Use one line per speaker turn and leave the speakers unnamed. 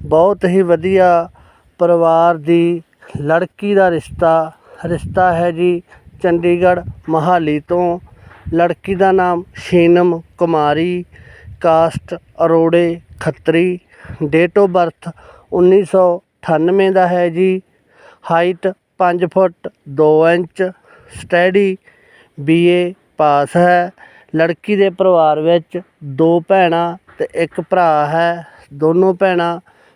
ਬਹੁਤ ਹੀ ਵਧੀਆ ਪਰਿਵਾਰ ਦੀ ਲੜਕੀ ਦਾ ਰਿਸ਼ਤਾ ਰਿਸ਼ਤਾ ਹੈ ਜੀ ਚੰਡੀਗੜ੍ਹ ਮੋਹਾਲੀ ਤੋਂ। ਲੜਕੀ ਦਾ ਨਾਮ ਸ਼ੀਨਮ ਕੁਮਾਰੀ, ਕਾਸਟ ਅਰੋੜੇ ਖੱਤਰੀ। ਡੇਟ ਆਫ ਬਰਥ 1998 ਦਾ ਹੈ ਜੀ। Height 5 foot 2 inch. Study BA pass ਹੈ। ਲੜਕੀ ਦੇ ਪਰਿਵਾਰ ਵਿੱਚ ਦੋ ਭੈਣਾਂ ਤੇ ਇੱਕ ਭਰਾ ਹੈ। ਦੋਨੋਂ ਭੈਣਾਂ